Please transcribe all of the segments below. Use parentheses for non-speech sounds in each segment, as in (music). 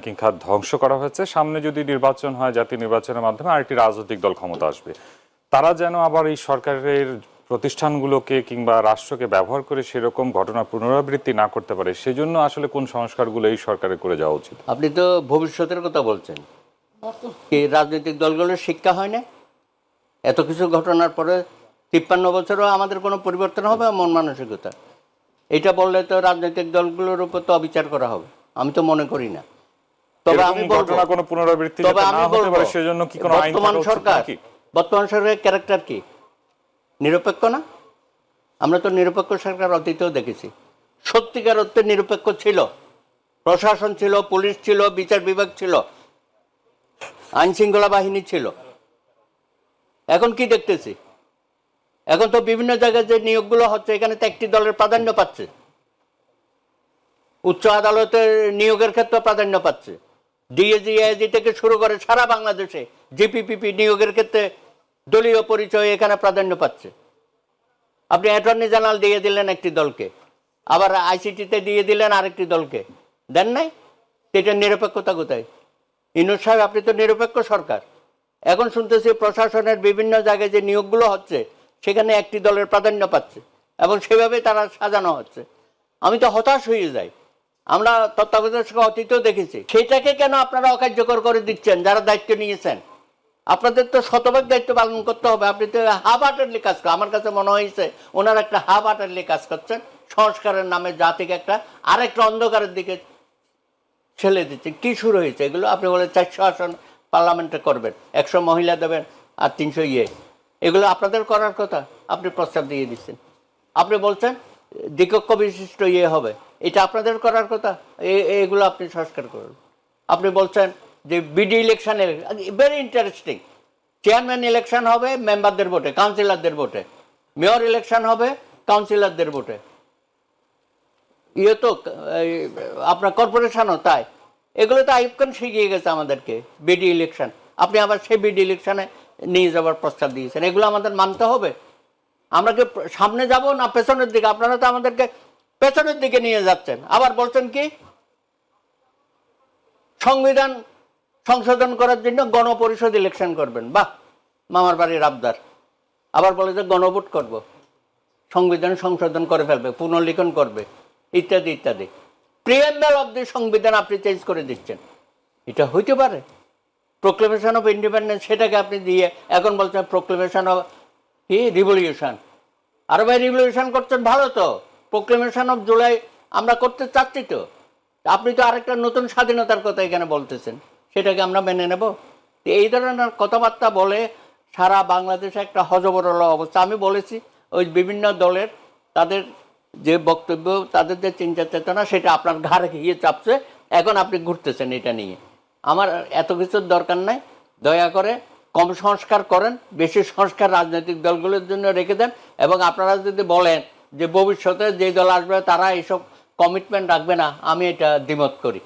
Banking খাত ধ্বংস করা হয়েছে। সামনে যদি নির্বাচন হয়, জাতীয় নির্বাচনের মাধ্যমে আরেকটি রাজনৈতিক দল ক্ষমতা আসবে। তারা যেন আবার এই সরকারের প্রতিষ্ঠানগুলোকে কিংবা রাষ্ট্রকে ব্যবহার করে সেরকম ঘটনা পুনরাবৃত্তি না করতে পারে, সেজন্য আসলে কোন সংস্কারগুলো এই সরকারের করে যাওয়া উচিত? আপনি তো ভবিষ্যতের কথা বলছেন। কি রাজনৈতিক দলগুলোর শিক্ষা হয় না? এত কিছু ঘটনার পরে তিপ্পান্ন বছরও আমাদের কোনো পরিবর্তন হবে মন মানসিকতা? এটা বললে তো রাজনৈতিক দলগুলোর উপর তো অবিচার করা হবে। আমি তো মনে করি না। তবে আমি ঘটনা কোনো পুনরাবৃত্তি তবে আমি বলব সেজন্য কি কোনো আইন বর্তমান সরকার নাকি? বর্তমান সরকারের ক্যারেক্টার কি? নিরপেক্ষ না? আমরা তো নিরপেক্ষ সরকার অতীতেও দেখেছি। সত্যিকার অর্থে নিরপেক্ষ ছিল। প্রশাসন ছিল পুলিশ ছিল বিচার বিভাগ ছিল। আইন শৃঙ্খলা বাহিনী ছিল। এখন কি দেখতেছি? এখন তো বিভিন্ন জায়গায় যে নিয়োগগুলো হচ্ছে এখানে তো একটি দলের প্রাধান্য পাচ্ছে। উচ্চ আদালতের নিয়োগের ক্ষেত্রে প্রাধান্য পাচ্ছে। ডিএজি এজি থেকে শুরু করে সারা বাংলাদেশে জিপিপিপি নিয়োগের ক্ষেত্রে দলীয় পরিচয় এখানে প্রাধান্য পাচ্ছে। আপনি অ্যাটর্নি জেনারেল দিয়ে দিলেন একটি দলকে, আবার আইসিটিতে দিয়ে দিলেন আরেকটি দলকে। দেন নাই? এটা নিরপেক্ষতা কোথায়? ইনুর সাহেব, আপনি তো নিরপেক্ষ সরকার। এখন শুনতেছি প্রশাসনের বিভিন্ন জায়গায় যে নিয়োগগুলো হচ্ছে, সেখানে একটি দলের প্রাধান্য পাচ্ছে এবং সেভাবে তারা সাজানো হচ্ছে। আমি তো হতাশ হয়ে যাই। আমরা তত্ত্বাবধায়ক সরকার অতীতেও দেখেছি। সেটাকে কেন আপনারা অকার্যকর করে দিচ্ছেন? যারা দায়িত্ব নিয়েছেন। আপনাদের তো শতভাগ দায়িত্ব পালন করতে হবে। আপনি তো হাফ হার্টেডলি কাজ করেন। আমার কাছে মনে হয়েছে ওনারা একটা হাফ হার্টেডলি কাজ করছেন। সংস্কারের নামে জাতিকে একটা আরেকটা অন্ধকারের দিকে ছেলে দিচ্ছে কি শুরু হয়েছে এগুলো? আপনি বলে চারশো আসন পার্লামেন্টে করবেন। একশো মহিলা দেবেন আর তিনশো ইয়ে। এগুলো আপনাদের করার কথা। আপনি প্রস্তাব দিয়ে দিচ্ছেন। আপনি বলছেন দ্বিকক্ষ বিশিষ্ট ইয়ে হবে। এটা আপনাদের করার কথা? এগুলো আপনি সংস্কার করুন। আপনি বলছেন যে বিডি ইলেকশনে ভেরি ইন্টারেস্টিং চেয়ারম্যান ইলেকশন হবে মেম্বারদের ভোটে কাউন্সিলরদের ভোটে। মেয়র ইলেকশন হবে কাউন্সিলরদের ভোটে। ইয়ে তো আপনার কর্পোরেশনও তাই। এগুলো তো আইব খান শিখিয়ে গেছে আমাদেরকে, বিডি ইলেকশন আপনি আবার সেই বিডি ইলেকশনে নিয়ে যাওয়ার প্রস্তাব দিয়েছেন। এগুলো আমাদের মানতে হবে। আমরা কি সামনে যাব না পেছনের দিকে? আপনারা তো আমাদেরকে পেছনের দিকে নিয়ে যাচ্ছেন। আবার বলছেন কি, সংবিধান সংশোধন করার জন্য গণপরিষদ ইলেকশন করবেন। বাহ, মামার বাড়ির আবদার। আবার বলে যে গণভোট করব। সংবিধান সংশোধন করে ফেলবে, পুনর্লিখন করবে, ইত্যাদি ইত্যাদি। প্রিয়েম্বল অব দি সংবিধান আপনি চেঞ্জ করে দিচ্ছেন। এটা হইতে পারে। প্রোক্লেমেশন অফ ইন্ডিপেন্ডেন্স সেটাকে আপনি দিয়ে, এখন বলছেন প্রোক্লেমেশন অফ কি রিভলিউশন আরে ভাই রিভলিউশন করছেন ভালো তো। প্রোক্লেমেশন অফ জুলাই আমরা করতে চাচ্ছি তো। আপনি তো আরেকটা নতুন স্বাধীনতার কথা এখানে বলতেছেন, সেটাকে আমরা মেনে নেব। এই ধরনের কথাবার্তা বলে সারা বাংলাদেশে একটা হজবরল অবস্থা। আমি বলেছি, ওই বিভিন্ন দলের তাদের যে বক্তব্য, তাদের যে চিন্তা চেতনা, সেটা আপনার ঘাড়ে গিয়ে চাপছে। এখন আপনি ঘুরতেছেন এটা নিয়ে। আমার এত কিছুর দরকার নাই। দয়া করে কম সংস্কার করেন, বেশি সংস্কার রাজনৈতিক দলগুলোর জন্য রেখে দেন। এবং আপনারা যদি বলেন যে ভবিষ্যতে যে দল আসবে, তারা এইসব কমিটমেন্ট রাখবে না। আমি এটা দ্বিমত করি।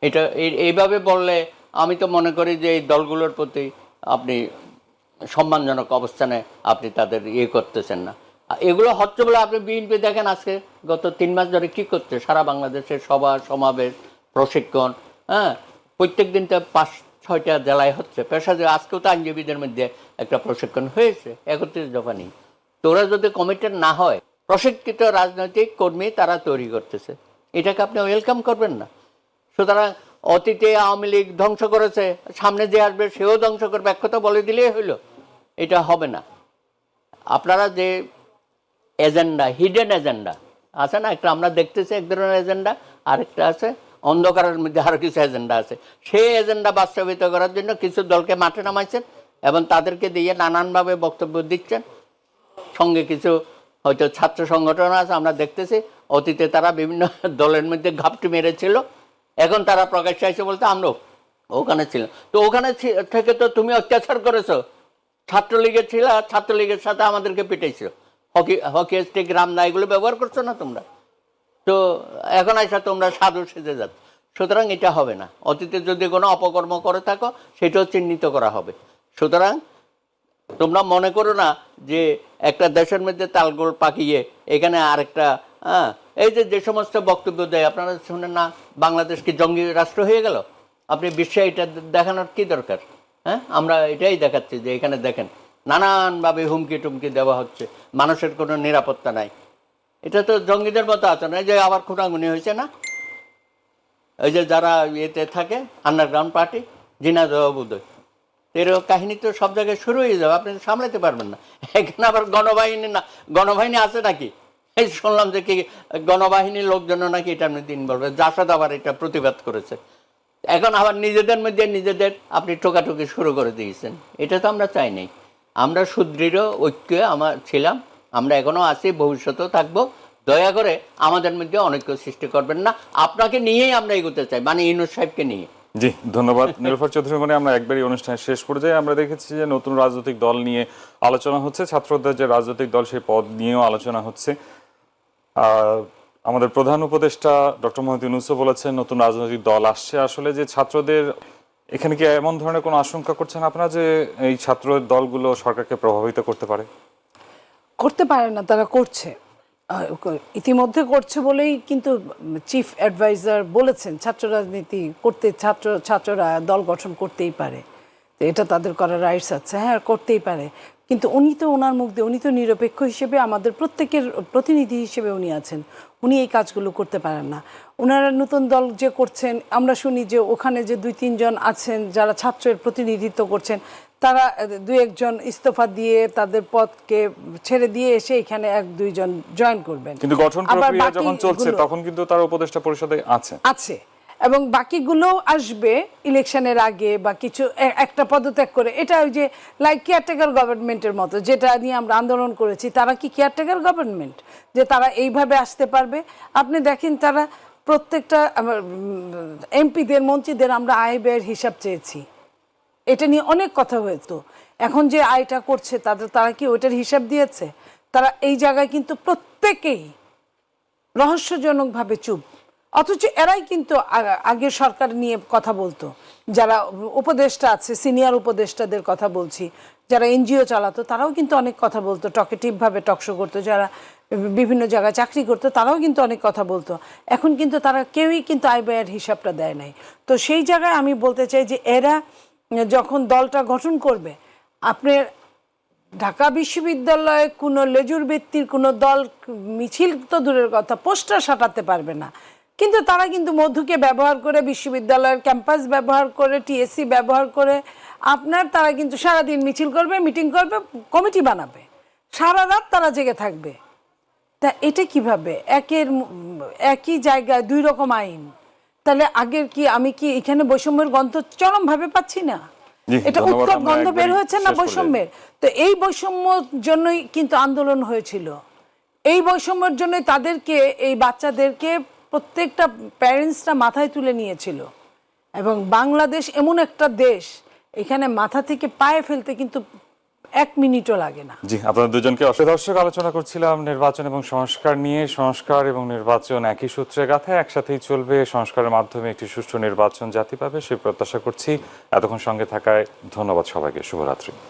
এটা, এই- এইভাবে বললে আমি তো মনে করি যে এই দলগুলোর প্রতি আপনি সম্মানজনক অবস্থানে আপনি তাদের ইয়ে করতেছেন না। এগুলো হচ্ছে বলে আপনি বিএনপি দেখেন আজকে, গত তিন মাস ধরে কি করছে? সারা বাংলাদেশের সভা, সমাবেশ, প্রশিক্ষণ হ্যাঁ? প্রত্যেক দিন তো পাঁচ, ছয়টা জেলায় হচ্ছে। পেশাজীবী, আজকেও তো আইনজীবীদের মধ্যে একটা প্রশিক্ষণ হয়েছে, একত্রিশ দফানি তো ওরা যদি কমিটেড না হয়, প্রশিক্ষিত রাজনৈতিক কর্মী তারা তৈরি করতেছে। এটাকে আপনি ওয়েলকাম করবেন না। সুতরাং অতীতে আওয়ামী লীগ ধ্বংস করেছে, সামনে যে আসবে সেও ধ্বংস করবে, এক কথা বলে দিলেই হইল। এটা হবে না। আপনারা যে এজেন্ডা হিডেন এজেন্ডা, আছে না? একটা আমরা দেখতেছি এক ধরনের এজেন্ডা, আরেকটা আছে অন্ধকারের মধ্যে আরও কিছু এজেন্ডা আছে। সেই এজেন্ডা বাস্তবায়িত করার জন্য কিছু দলকে মাঠে নামাইছেন এবং তাদেরকে দিয়ে নানানভাবে বক্তব্য দিচ্ছেন। সঙ্গে কিছু হয়তো ছাত্র সংগঠন আছে, আমরা দেখতেছি। অতীতে তারা বিভিন্ন (laughs) দলের মধ্যে ঘাপটি মেরেছিল। এখন তারা প্রকাশ্যে এসে বলতে আমরাও ওখানে ছিলাম। তো ওখানে থেকে তো তুমি অত্যাচার করেছ। ছাত্রলীগের ছিল, ছাত্রলীগের সাথে আমাদেরকে পিটাইছো হকি হকি স্টিক রামদা এগুলো ব্যবহার করছ না তোমরা? তো এখন এসে তোমরা সাধু সেজে যাচ্ছ। সুতরাং এটা হবে না। অতীতে যদি কোনো অপকর্ম করে থাকো, সেটাও চিহ্নিত করা হবে। সুতরাং তোমরা মনে করো না যে একটা দেশের মধ্যে তালগোল পাকিয়ে এখানে আরেকটা হ্যাঁ? এই যে যে সমস্ত বক্তব্য দেয়, আপনারা শুনেন না, বাংলাদেশ কি জঙ্গি রাষ্ট্র হয়ে গেল? আপনি বিশ্বে এটা দেখানোর কি দরকার? হ্যাঁ? আমরা এটাই দেখাচ্ছি যে এখানে দেখেন, নানানভাবে হুমকি টুমকি দেওয়া হচ্ছে, মানুষের কোনো নিরাপত্তা নাই। এটা তো জঙ্গিদের মতো না এই যে আবার খুনাগুনি হয়েছে না? এই যে যারা ইয়েতে থাকে আন্ডারগ্রাউন্ড পার্টি জিনাদহ বুদয় এর কাহিনী তো সব জায়গায় শুরু হয়ে যাবে, আপনি সামলাতে পারবেন না। এখানে আবার গণবাহিনী না, গণবাহিনী আছে নাকি? এই শুনলাম যে কি গণবাহিনীর লোকজন নাকি এটা আপনি দিন বলবে জাসাদ আবার এটা প্রতিবাদ করেছে। এখন আবার নিজেদের মধ্যে, নিজেদের আপনি টোকাটুকি শুরু করে দিয়েছেন। এটা তো আমরা চাই নাই। আমরা সুদৃঢ়, ঐক্য, আমার ছিলাম, আমরা এখনও আছি, ভবিষ্যতেও থাকব। দয়া করে আমাদের মধ্যে অনৈক্য সৃষ্টি করবেন না। আপনাকে নিয়েই আমরা এগোতে চাই মানে ইনুস সাহেবকে নিয়ে। জি, ধন্যবাদ। নিরুফার চৌধুরী মানে আমরা একবারই অনুষ্ঠানের শেষ পর্যায়ে আমরা দেখেছি যে নতুন রাজনৈতিক দল নিয়ে আলোচনা হচ্ছে। ছাত্রদের যে রাজনৈতিক দল, সেই পদ নিয়েও আলোচনা হচ্ছে। আমাদের প্রধান উপদেষ্টা ডক্টর মোহাম্মদ ইউনুসও বলেছেন, নতুন রাজনৈতিক দল আসছে আসলে যে ছাত্রদের, এখানে কি এমন ধরনের কোনো আশঙ্কা করছেন আপনারা যে এই ছাত্র দলগুলো সরকারকে প্রভাবিত করতে পারে? করতে পারে না, তারা করছে। ইতিমধ্যে করছে বলেই কিন্তু চিফ অ্যাডভাইজার বলেছেন, ছাত্র রাজনীতি করতে ছাত্র, ছাত্ররা দল গঠন করতেই পারে। এটা তাদের করার রাইটস আছে। হ্যাঁ করতেই পারে। কিন্তু উনি তো ওনার মুখ দিয়ে, উনি তো নিরপেক্ষ হিসেবে আমাদের প্রত্যেকের প্রতিনিধি হিসেবে উনি আছেন। উনি এই কাজগুলো করতে পারেন না। ওনারা নতুন দল যে করছেন, আমরা শুনি যে ওখানে যে দুই, তিনজন আছেন, যারা ছাত্রের প্রতিনিধিত্ব করছেন তারা দু একজন ইস্তফা দিয়ে তাদের পদকে ছেড়ে দিয়ে এসে এখানে এক দুইজন জয়েন করবেন। কিন্তু গঠন প্রক্রিয়া যখন চলছে তখন কিন্তু তারা উপদেষ্টা পরিষদে আছে। আছে। এবং বাকিগুলো আসবে ইলেকশনের আগে বা কিছু একটা পদত্যাগ করে। এটা ওই যে লাইক কেয়ারটেকার গভর্নমেন্টের মতো যেটা নিয়ে আমরা আন্দোলন করেছি তারা কি কেয়ারটেকার গভর্নমেন্ট যে তারা এইভাবে আসতে পারবে? আপনি দেখেন তারা প্রত্যেকটা এমপিদের মন্ত্রীদের আমরা আয় ব্যয়ের হিসাব চেয়েছি। এটা নিয়ে অনেক কথা হয়েছে এখন যে আয়টা করছে, তাদের, তারা কি ওইটার হিসাব দিয়েছে? তারা এই জায়গায় কিন্তু প্রত্যেকেই রহস্যজনকভাবে চুপ। অথচ এরাই কিন্তু আগে সরকার নিয়ে কথা বলতো। যারা উপদেষ্টা আছে, সিনিয়র উপদেষ্টাদের কথা বলছি, যারা এনজিও চালাতো, তারাও কিন্তু অনেক কথা বলতো। টকেটিভভাবে টকশো করতো, যারা বিভিন্ন জায়গায় চাকরি করতো, তারাও কিন্তু অনেক কথা বলতো। এখন কিন্তু তারা কেউই কিন্তু আয় ব্যয়ের হিসাবটা দেয় নাই। তো সেই জায়গায় আমি বলতে চাই যে এরা যখন দলটা গঠন করবে, আপনার ঢাকা বিশ্ববিদ্যালয়ে কোনো লেজুর ব্যক্তির কোনো দল মিছিল তো দূরের কথা, পোস্টার সাটাতে পারবে না। কিন্তু তারা কিন্তু মধুকে ব্যবহার করে, বিশ্ববিদ্যালয়ের ক্যাম্পাস ব্যবহার করে, টিএসসি ব্যবহার করে, আপনার তারা কিন্তু সারাদিন মিছিল করবে, মিটিং করবে, কমিটি বানাবে। সারা রাত তারা জেগে থাকবে। তা এটা কীভাবে? একের একই জায়গায় দুই রকম আইন। তাহলে আগের কি আমি কি এখানে বৈষম্যের গন্ধ চরমভাবে পাচ্ছি না? এটা। উৎকট গন্ধ বের হয়েছে না বৈষম্যের? তো এই বৈষম্যর জন্যই কিন্তু আন্দোলন হয়েছিল। এই বৈষম্যের জন্যই তাদেরকে এই বাচ্চাদেরকে প্রত্যেকটা প্যারেন্টসরা মাথায় তুলে নিয়েছিল। এবং বাংলাদেশ এমন একটা দেশ এখানে মাথা থেকে পায়ে ফেলতে কিন্তু এক মিনিটও লাগে না। জি, আপনারা দুজনকে অসংখ্য দর্শক আলোচনা করছিলাম, নির্বাচন এবং সংস্কার নিয়ে। সংস্কার এবং নির্বাচন একই সূত্রে গাথা, একসাথেই চলবে। সংস্কারের মাধ্যমে একটি সুষ্ঠু নির্বাচন জাতি পাবে, সে প্রত্যাশা করছি। এতক্ষণ সঙ্গে থাকায় ধন্যবাদ সবাইকে। শুভরাত্রি।